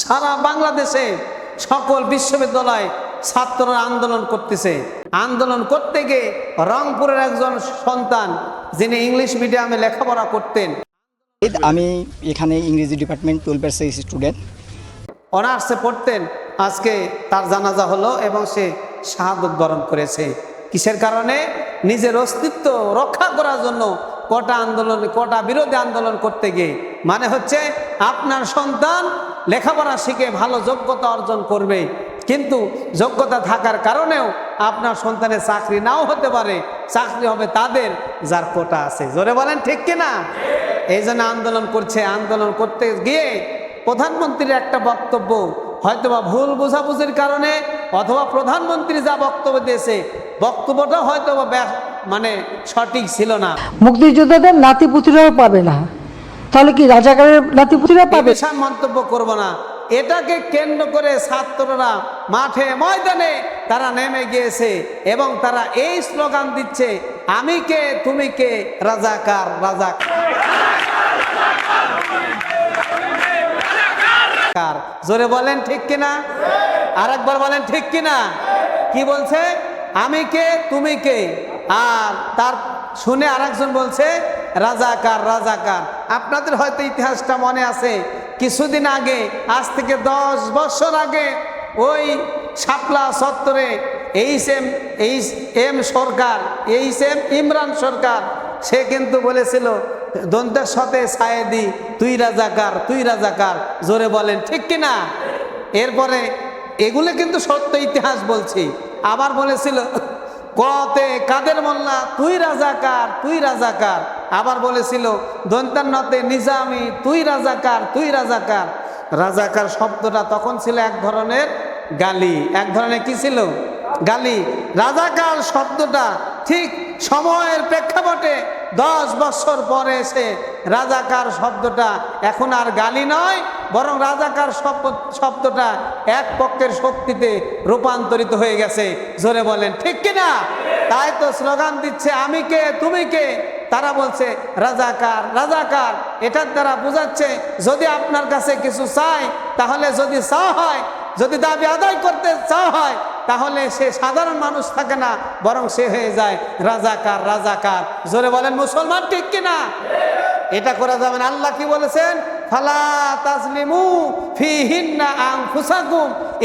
সারা বাংলাদেশে সকল বিশ্ববিদ্যালয় ছাত্ররা আন্দোলন করতেছে। আন্দোলন করতে গিয়ে রংপুরের একজন সন্তান যিনি ইংলিশ মিডিয়ামে লেখাপড়া করতেন। আমি এখানে ইংরেজি ডিপার্টমেন্ট টুয়েলভ স্টুডেন্ট। অনার্সে পড়তেন আজকে তার জানাজা হলো এবং সে শাহাদত বরণ করেছে। কিসের কারণে? নিজের অস্তিত্ব রক্ষা করার জন্য কটা আন্দোলন কটা বিরোধী আন্দোলন করতে গিয়ে মানে হচ্ছে আপনার সন্তান লেখাপড়া শিখে ভালো যোগ্যতা অর্জন করবে। কিন্তু যোগ্যতা থাকার কারণেও আপনার সন্তানের চাকরি নাও হতে পারে। চাকরি হবে তাদের যার কোটা আছে। জোরে বলেন, ঠিক কিনা এই জন্য আন্দোলন করছে। আন্দোলন করতে গিয়ে প্রধানমন্ত্রীর একটা বক্তব্য, হয়তোবা ভুল বোঝাবুঝির কারণে অথবা প্রধানমন্ত্রী যা বক্তব্য দিয়েছে, বক্তব্যটা হয়তোবা মানে সঠিক ছিল না। মুক্তিযোদ্ধাদের নাতি নাতিপুতিরাও পাবে না। তাহলে কি রাজাকারের নাতিপুতিরা পাবে? মন্তব্য করব না। এটাকে কেন্দ্র করে ছাত্ররা মাঠে, ময়দানে তারা নেমে গিয়েছে এবং তারা এই স্লোগান দিচ্ছে, আমি কে, তুমি কে? রাজাকার। রাজাকার। জোরে বলেন ঠিক কিনা? আরেকবার বলেন ঠিক কিনা? কি বলছে? আমি কে, তুমি কে? আর তার শুনে আরেকজন বলছে রাজাকার রাজাকার। আপনাদের হয়তো ইতিহাসটা মনে আছে, কিছুদিন আগে, আজ থেকে দশ বছর আগে, ওই শাপলা সত্তরে H M H M Sarkar H M Imran Sarkar, সে কিন্তু বলেছিল দন্তের সাথে সায়েদি তুই রাজাকার তুই রাজাকার। জোরে বলেন, ঠিক কিনা এরপরে এগুলো কিন্তু সত্য ইতিহাস বলছি। আবার বলেছিল কতে কাদের মোল্লা? তুই রাজাকার তুই রাজাকার। আবার বলেছিল দন্তান্নতে নিজামি, তুই রাজাকার তুই রাজাকার। রাজাকার শব্দটা তখন ছিল এক ধরনের গালি। এক ধরনের কি ছিল? গালি। রাজাকার শব্দটা ঠিক সময়ের প্রেক্ষাপটে দশ বছর পরে এসে রাজাকার শব্দটা এখন আর গালি নয়, বরং রাজাকার শব্দ শব্দটা এক পক্ষের শক্তিতে রূপান্তরিত হয়ে গেছে। জোরে বলেন, ঠিক কিনা তাই তো স্লোগান দিচ্ছে, আমি কে, তুমি কে? তারা বলছে, রাজাকার রাজাকার। এটার দ্বারা বোঝাচ্ছে, যদি আপনার কাছে কিছু চাই তাহলে যদি চা হয়, যদি দাবি আদায় করতে চা হয় তাহলে সে সাধারণ মানুষ থাকে না, বরং সে হয়ে যায় রাজাকার রাজাকার। জোরে বলেন, মুসলমান ঠিক কিনা? এটা করা যাবে না। আল্লাহ কি বলেছেন? ফালা তাজলিমু ফি হিন্না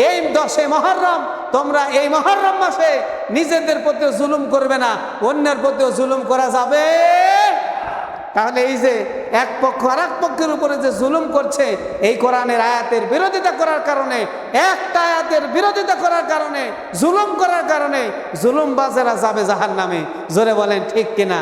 এই দশে মহরম, তোমরা এই মহরম মাসে নিজেদের প্রতিও জুলুম করবে না, অন্যের প্রতিও জুলুম করা যাবে। তাহলে এই যে এক পক্ষ আর এক পক্ষের উপরে যে জুলুম করছে, এই কোরআনের আয়াতের বিরোধিতা করার কারণে, একটা আয়াতের বিরোধিতা করার কারণে, জুলুম করার কারণে জুলুম বাজেরা যাবে জাহার নামে জোরে বলেন, ঠিক কিনা?